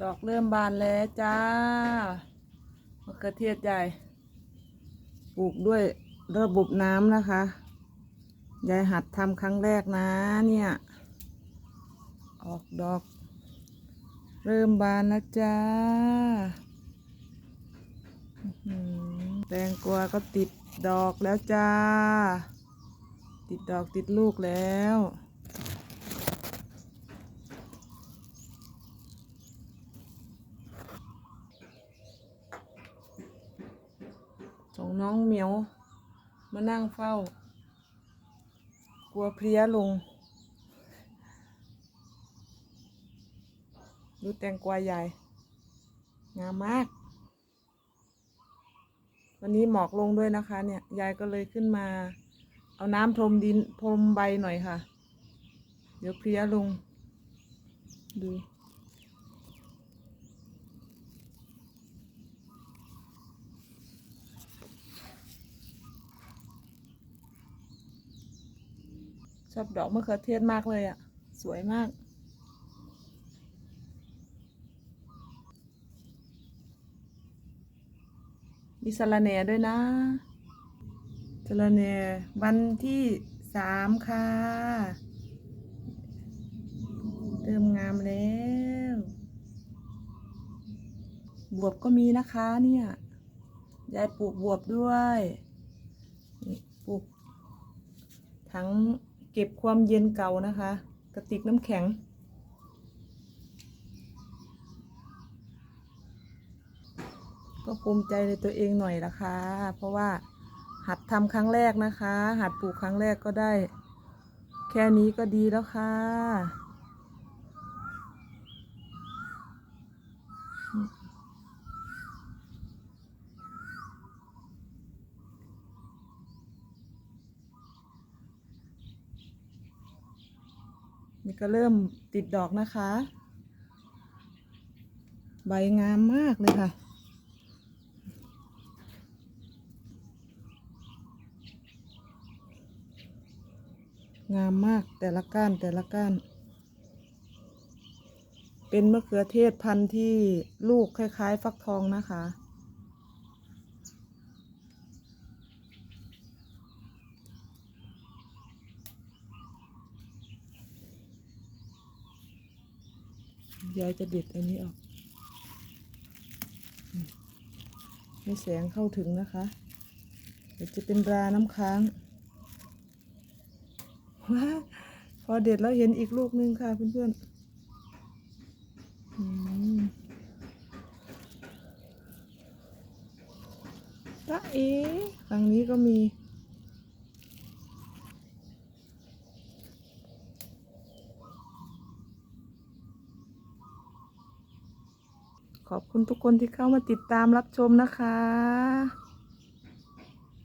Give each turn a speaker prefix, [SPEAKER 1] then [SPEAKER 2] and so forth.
[SPEAKER 1] ดอกเริ่มบานแล้วจ้ามะเขือเทศใหญ่ปลูกด้วยระบบน้ำนะคะยายหัดทำครั้งแรกนะเนี่ย ออกดอก เริ่มบานแล้วจ้าแตงกวาก็ติดดอกแล้วจ้า ติดดอกติดลูกแล้ว ส่งน้องเหมียว มานั่งเฝ้า กลัวเพลียลง ดูแตงกวาใหญ่ งามมาก วันนี้หมอกลงด้วยนะคะเนี่ย ยายก็เลยขึ้นมา เอาน้ำพรมดินพรมใบหน่อยค่ะ เดี๋ยวเพลียลง ดู ชอบดอกมะเขือเทศมากเลยอะ่ะ สวยมาก มีสะระแหน่ด้วยนะสะระแหน่วันที่สามค่ะเริ่มงามแล้ว บวบก็มีนะคะเนี่ยยายปลูกบวบด้วย ปลูกถัง เก็บความเย็นเก่านะคะ กระติกน้ำแข็ง ก็ภูมิใจในตัวเองหน่อยละคะ เพราะว่าหัดทำครั้งแรกนะคะ หัดปลูกครั้งแรกก็ได้ แค่นี้ก็ดีแล้วค่ะ นี่ก็เริ่มติดดอกนะคะ ใบงามมากเลยค่ะ งามมากแต่ละก้านแต่ละก้าน เป็นมะเขือเทศพันธุ์ที่ลูกคล้าย ๆ ฟักทองนะคะ ยายจะเด็ดอันนี้ออก ให้แสงเข้าถึงนะคะ เดี๋ยวจะเป็นราน้ำค้าง ว้า พอเด็ดแล้วเห็นอีกลูกนึงค่ะเพื่อนๆตะเอ๋ฝั่งนี้ก็มี ขอบคุณทุกคนที่เข้ามาติดตามรับชมนะคะ